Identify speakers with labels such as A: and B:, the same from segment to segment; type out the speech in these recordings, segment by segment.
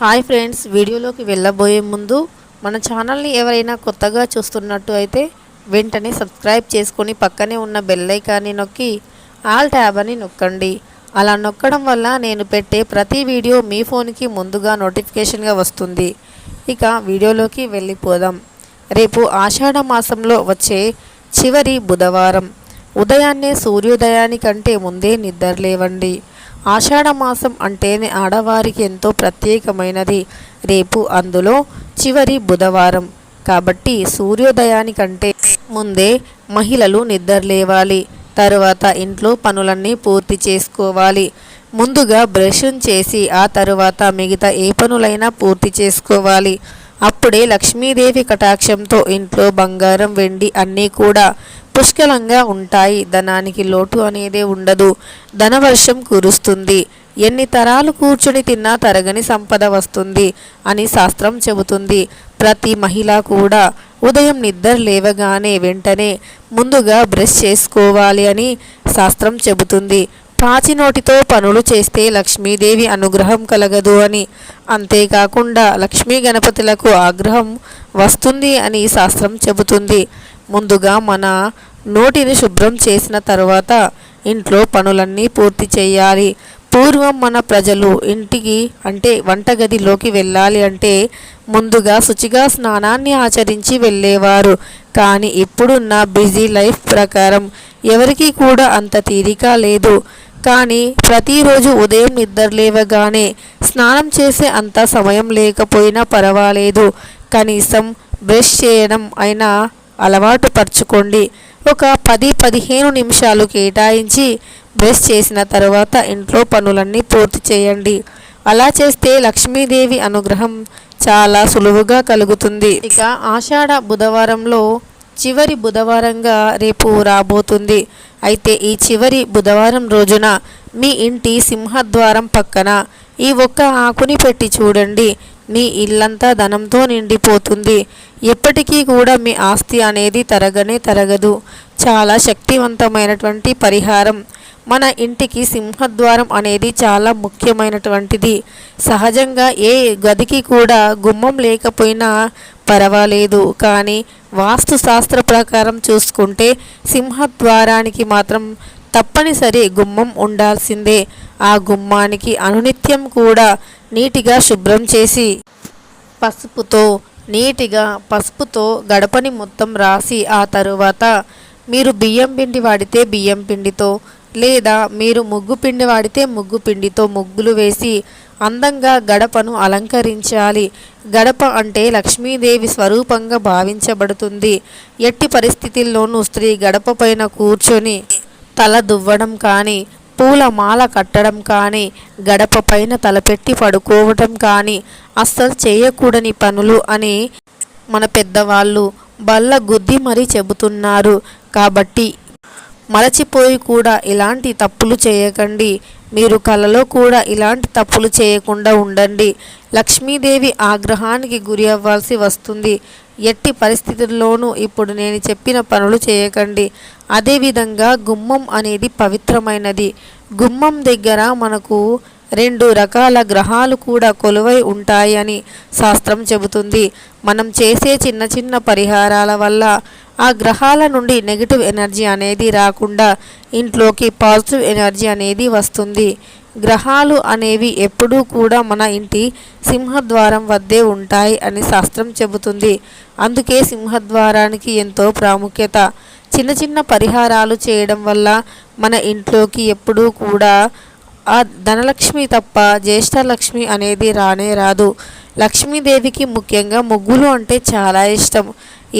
A: Hi friends వీడియోలోకి వెళ్ళబోయే ముందు మన ఛానల్ని ఎవరైనా కొత్తగా చూస్తున్నట్టు అయితే వెంటనే సబ్స్క్రైబ్ చేసుకొని పక్కనే ఉన్న బెల్లైకాన్ని నొక్కి ఆల్ ట్యాబ్ అని నొక్కండి. అలా నొక్కడం వల్ల నేను పెట్టే ప్రతి వీడియో మీ ఫోన్కి ముందుగా నోటిఫికేషన్గా వస్తుంది. ఇక వీడియోలోకి వెళ్ళిపోదాం. రేపు ఆషాఢ మాసంలో వచ్చే చివరి బుధవారం. ఉదయాన్నే సూర్యోదయానికంటే ముందే నిద్రలేవండి ఆషాఢమాసం అంటేనే ఆడవారికి ఎంతో ప్రత్యేకమైనది. రేపు అందులో చివరి బుధవారం. కాబట్టి సూర్యోదయానికంటే ముందే మహిళలు నిద్రలేవాలి తరువాత ఇంట్లో పనులన్నీ పూర్తి చేసుకోవాలి. ముందుగా బ్రష్ చేసి ఆ తరువాత మిగతా ఏ పనులైనా పూర్తి చేసుకోవాలి. అప్పుడే లక్ష్మీదేవి కటాక్షంతో ఇంట్లో బంగారం వెండి అన్నీ కూడా పుష్కలంగా ఉంటాయి. ధనానికి లోటు అనేదే ఉండదు. ధనవర్షం కురుస్తుంది. ఎన్ని తరాలు కూర్చుని తిన్నా తరగని సంపద వస్తుంది అని శాస్త్రం చెబుతుంది. ప్రతి మహిళ కూడా ఉదయం నిద్ర లేవగానే వెంటనే ముందుగా బ్రష్ చేసుకోవాలి అని శాస్త్రం చెబుతుంది. పాచినోటితో పనులు చేస్తే లక్ష్మీదేవి అనుగ్రహం కలగదు అని. అంతేకాకుండా లక్ష్మీ గణపతులకు ఆగ్రహం వస్తుంది అని శాస్త్రం చెబుతుంది. ముందుగా మన నోటిని శుభ్రం చేసిన తర్వాత ఇంట్లో పనులన్నీ పూర్తి చేయాలి. పూర్వం మన ప్రజలు ఇంటికి అంటే వంటగదిలోకి వెళ్ళాలి అంటే ముందుగా శుచిగా స్నానాన్ని ఆచరించి వెళ్ళేవారు. కానీ ఇప్పుడున్న బిజీ లైఫ్ ప్రకారం ఎవరికీ కూడా అంత తీరిక లేదు. కానీ ప్రతిరోజు ఉదయం నిద్రలేవగానే స్నానం చేసే అంత సమయం లేకపోయినా పర్వాలేదు. కనీసం బ్రష్ చేయడం అయినా అలవాటు పరుచుకోండి. ఒక పది పదిహేను నిమిషాలు కేటాయించి బ్రష్ చేసిన తర్వాత ఇంట్లో పనులన్నీ పూర్తి చేయండి. అలా చేస్తే లక్ష్మీదేవి అనుగ్రహం చాలా సులువుగా కలుగుతుంది. ఇక ఆషాఢ బుధవారంలో చివరి బుధవారంగా రేపు రాబోతుంది. అయితే ఈ చివరి బుధవారం రోజున మీ ఇంటి సింహద్వారం పక్కన ఈ ఒక్క ఆకుని పెట్టి చూడండి. మీ ఇల్లంతా ధనంతో నిండిపోతుంది. ఎప్పటికీ కూడా మీ ఆస్తి అనేది తరగనే తరగదు. చాలా శక్తివంతమైనటువంటి పరిహారం. మన ఇంటికి సింహద్వారం అనేది చాలా ముఖ్యమైనటువంటిది. సహజంగా ఏ గదికి కూడా గుమ్మం లేకపోయినా పర్వాలేదు. కానీ వాస్తు శాస్త్ర ప్రకారం చూసుకుంటే సింహద్వారానికి మాత్రం తప్పనిసరి గుమ్మం ఉండాల్సిందే. ఆ గుమ్మానికి అనునిత్యం కూడా నీటిగా శుభ్రం చేసి పసుపుతో నీటిగా పసుపుతో గడపని మొత్తం రాసి ఆ తరువాత మీరు బియ్యం పిండి వాడితే బియ్యం పిండితో లేదా మీరు ముగ్గు పిండి వాడితే ముగ్గు పిండితో ముగ్గులు వేసి అందంగా గడపను అలంకరించాలి. గడప అంటే లక్ష్మీదేవి స్వరూపంగా భావించబడుతుంది. ఎట్టి పరిస్థితుల్లోనూ స్త్రీ గడప పైన కూర్చొని తల దువ్వడం కానీ పూల మాల కట్టడం కానీ గడప పైన తలపెట్టి పడుకోవటం కానీ అస్సలు చేయకూడని పనులు అని మన పెద్దవాళ్ళు బల్ల గుద్ది మరీ చెబుతున్నారు. కాబట్టి మరచిపోయి కూడా ఇలాంటి తప్పులు చేయకండి. మీరు కలలో కూడా ఇలాంటి తప్పులు చేయకుండా ఉండండి. లక్ష్మీదేవి ఆగ్రహానికి గురి అవ్వాల్సి వస్తుంది. ఎట్టి పరిస్థితుల్లోనూ ఇప్పుడు నేను చెప్పిన పనులు చేయకండి. అదేవిధంగా గుమ్మం అనేది పవిత్రమైనది. గుమ్మం దగ్గర మనకు రెండు రకాల గ్రహాలు కూడా కొలువై ఉంటాయి అని శాస్త్రం చెబుతుంది. మనం చేసే చిన్న చిన్న పరిహారాల వల్ల ఆ గ్రహాల నుండి నెగిటివ్ ఎనర్జీ అనేది రాకుండా ఇంట్లోకి పాజిటివ్ ఎనర్జీ అనేది వస్తుంది. గ్రహాలు అనేవి ఎప్పుడూ కూడా మన ఇంటి సింహద్వారం వద్దే ఉంటాయి అని శాస్త్రం చెబుతుంది. అందుకే సింహద్వారానికి ఎంతో ప్రాముఖ్యత. చిన్న చిన్న పరిహారాలు చేయడం వల్ల మన ఇంట్లోకి ఎప్పుడూ కూడా ఆ ధనలక్ష్మి తప్ప జ్యేష్ఠలక్ష్మి అనేది రానే రాదు. లక్ష్మీదేవికి ముఖ్యంగా ముగ్గులు అంటే చాలా ఇష్టం.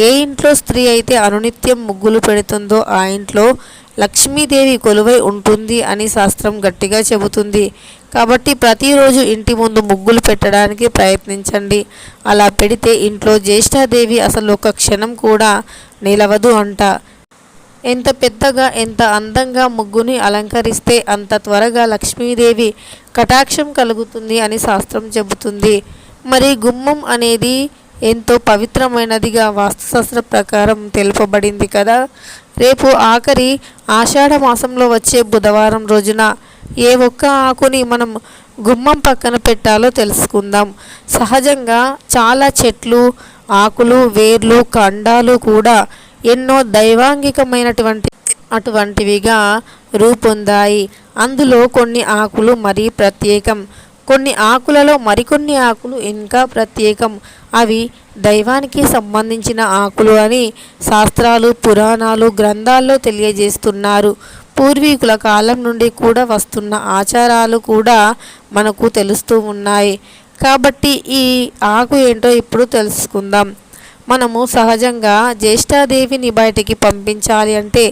A: ఏ ఇంట్లో స్త్రీ అయితే అనునిత్యం ముగ్గులు పెడుతుందో ఆ ఇంట్లో లక్ష్మీదేవి కొలువై ఉంటుంది అని శాస్త్రం గట్టిగా చెబుతుంది. కాబట్టి ప్రతిరోజు ఇంటి ముందు ముగ్గులు పెట్టడానికి ప్రయత్నించండి. అలా పెడితే ఇంట్లో జ్యేష్ఠాదేవి అసలు ఒక క్షణం కూడా నిలవదు అంట. ఎంత పెద్దగా ఎంత అందంగా ముగ్గుని అలంకరిస్తే అంత త్వరగా లక్ష్మీదేవి కటాక్షం కలుగుతుంది అని శాస్త్రం చెబుతుంది. మరి గుమ్మం అనేది ఎంతో పవిత్రమైనదిగా వాస్తుశాస్త్ర ప్రకారం తెలుపబడింది కదా. రేపు ఆఖరి ఆషాఢ మాసంలో వచ్చే బుధవారం రోజున ఏ ఒక్క ఆకుని మనం గుమ్మం పక్కన పెట్టాలో తెలుసుకుందాం. సహజంగా చాలా చెట్లు ఆకులు వేర్లు కండాలు కూడా ఎన్నో దైవాంగికమైనటువంటి అటువంటివిగా రూపొందాయి. అందులో కొన్ని ఆకులు మరీ ప్రత్యేకం. కొన్ని ఆకులలో మరికొన్ని ఆకులు ఇంకా ప్రత్యేకం. అవి దైవానికి సంబంధించిన ఆకులు అని శాస్త్రాలు పురాణాలు గ్రంథాల్లో తెలియజేస్తున్నారు. పూర్వీకుల కాలం నుండి కూడా వస్తున్న ఆచారాలు కూడా మనకు తెలుస్తూ ఉన్నాయి. కాబట్టి ఈ ఆకు ఏంటో ఇప్పుడు తెలుసుకుందాం. మనము సహజంగా జ్యేష్ఠాదేవిని బయటికి పంపించాలి అంటే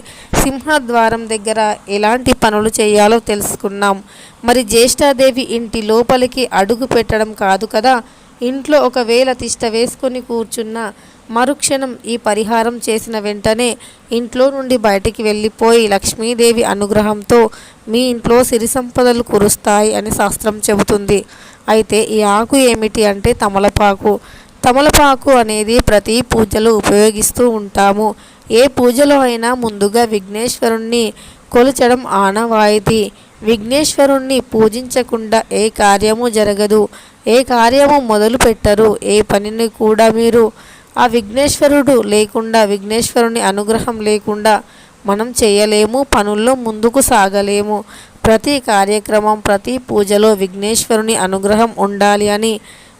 A: సింహద్వారం దగ్గర ఎలాంటి పనులు చేయాలో తెలుసుకున్నాం. మరి జ్యేష్ఠాదేవి ఇంటి లోపలికి అడుగు పెట్టడం కాదు కదా? ఇంట్లో ఒకవేళ తిష్ట వేసుకొని కూర్చున్న మరుక్షణం ఈ పరిహారం చేసిన వెంటనే ఇంట్లో నుండి బయటికి వెళ్ళిపోయి లక్ష్మీదేవి అనుగ్రహంతో మీ ఇంట్లో సిరి సంపదలు కురుస్తాయి అని శాస్త్రం చెబుతుంది. అయితే ఈ ఆకు ఏమిటి అంటే తమలపాకు. తమలపాకు అనేది ప్రతి పూజలో ఉపయోగిస్తూ ఉంటాము. ఏ పూజలో అయినా ముందుగా విఘ్నేశ్వరుణ్ణి కొలుచడం ఆనవాయితీ. విఘ్నేశ్వరుణ్ణి పూజించకుండా ఏ కార్యము జరగదు. ఏ కార్యము మొదలు పెట్టరు. ఏ పనిని కూడా మీరు ఆ విఘ్నేశ్వరుడు లేకుండా విఘ్నేశ్వరుని అనుగ్రహం లేకుండా మనం చేయలేము పనుల్లో ముందుకు సాగలేము. ప్రతి కార్యక్రమం ప్రతి పూజలో విఘ్నేశ్వరుని అనుగ్రహం ఉండాలి అని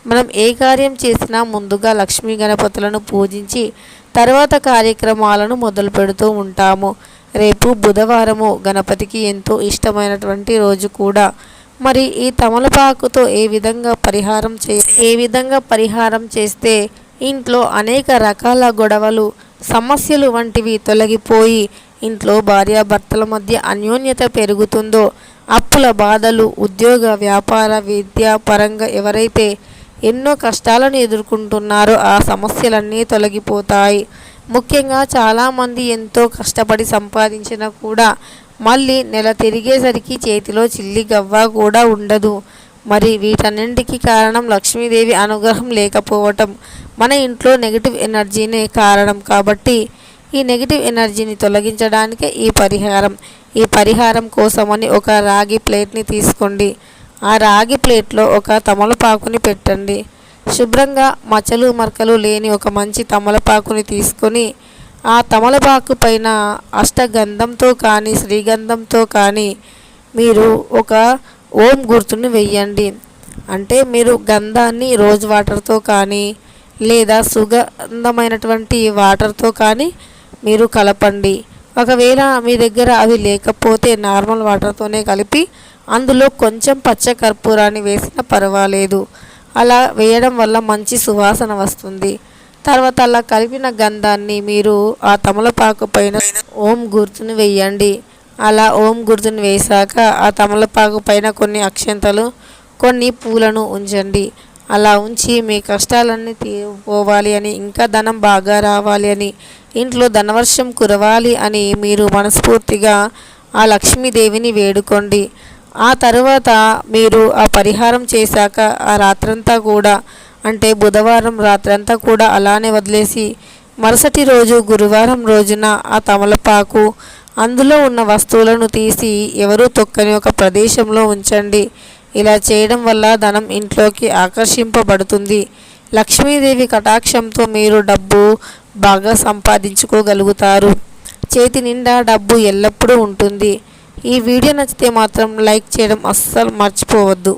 A: మనం ఏ కార్యం చేసినా ముందుగా లక్ష్మీ గణపతులను పూజించి తర్వాత కార్యక్రమాలను మొదలు పెడుతూ ఉంటాము. రేపు బుధవారము గణపతికి ఎంతో ఇష్టమైనటువంటి రోజు కూడా. మరి ఈ తమలపాకుతో ఏ విధంగా పరిహారం చే ఏ విధంగా పరిహారం చేస్తే ఇంట్లో అనేక రకాల గొడవలు సమస్యలు వంటివి తొలగిపోయి ఇంట్లో భార్యాభర్తల మధ్య అన్యోన్యత పెరుగుతుందో అప్పుల బాధలు ఉద్యోగ వ్యాపార విద్యా పరంగా ఎవరైతే ఎన్నో కష్టాలను ఎదుర్కొంటున్నారు. ఆ సమస్యలన్నీ తొలగిపోతాయి. ముఖ్యంగా చాలామంది ఎంతో కష్టపడి సంపాదించినా కూడా మళ్ళీ నెల తిరిగేసరికి చేతిలో చిల్లి గవ్వ కూడా ఉండదు. మరి వీటన్నింటికి కారణం లక్ష్మీదేవి అనుగ్రహం లేకపోవటం. మన ఇంట్లో నెగిటివ్ ఎనర్జీనే కారణం కాబట్టి ఈ నెగిటివ్ ఎనర్జీని తొలగించడానికే ఈ పరిహారం. ఈ పరిహారం కోసమని ఒక రాగి ప్లేట్ని తీసుకోండి. ఆ రాగి ప్లేట్లో ఒక తమలపాకుని పెట్టండి. శుభ్రంగా మచ్చలు మరకలు లేని ఒక మంచి తమలపాకుని తీసుకొని ఆ తమలపాకు పైన అష్టగంధంతో కానీ శ్రీగంధంతో కానీ మీరు ఒక ఓం గుర్తుని వెయ్యండి. అంటే మీరు గంధాన్ని రోజ్ వాటర్తో కానీ లేదా సుగంధమైనటువంటి వాటర్తో కానీ మీరు కలపండి. ఒకవేళ మీ దగ్గర అవి లేకపోతే నార్మల్ వాటర్తోనే కలిపి అందులో కొంచెం పచ్చ కర్పూరాన్ని వేసినా పర్వాలేదు. అలా వేయడం వల్ల మంచి సువాసన వస్తుంది. తర్వాత అలా కలిపిన గంధాన్ని మీరు ఆ తమలపాకు పైన ఓం గుర్తుని వేయండి. అలా ఓం గుర్తుని వేశాక ఆ తమలపాకు పైన కొన్ని అక్షంతలు కొన్ని పూలను ఉంచండి. అలా ఉంచి మీ కష్టాలన్నీ తీరిపోవాలి అని ఇంకా ధనం బాగా రావాలి అని ఇంట్లో ధనవర్షం కురవాలి అని మీరు మనస్ఫూర్తిగా ఆ లక్ష్మీదేవిని వేడుకోండి. ఆ తర్వాత మీరు ఆ పరిహారం చేశాక ఆ రాత్రంతా కూడా అంటే బుధవారం రాత్రంతా కూడా అలానే వదిలేసి మరుసటి రోజు గురువారం రోజున ఆ తమలపాకు అందులో ఉన్న వస్తువులను తీసి ఎవరూ తొక్కని ఒక ప్రదేశంలో ఉంచండి. ఇలా చేయడం వల్ల ధనం ఇంట్లోకి ఆకర్షింపబడుతుంది. లక్ష్మీదేవి కటాక్షంతో మీరు డబ్బు బాగా సంపాదించుకోగలుగుతారు. చేతి నిండా డబ్బు ఎల్లప్పుడూ ఉంటుంది. ఈ వీడియో నచ్చితే మాత్రం లైక్ చేయడం అస్సలు మర్చిపోవద్దు.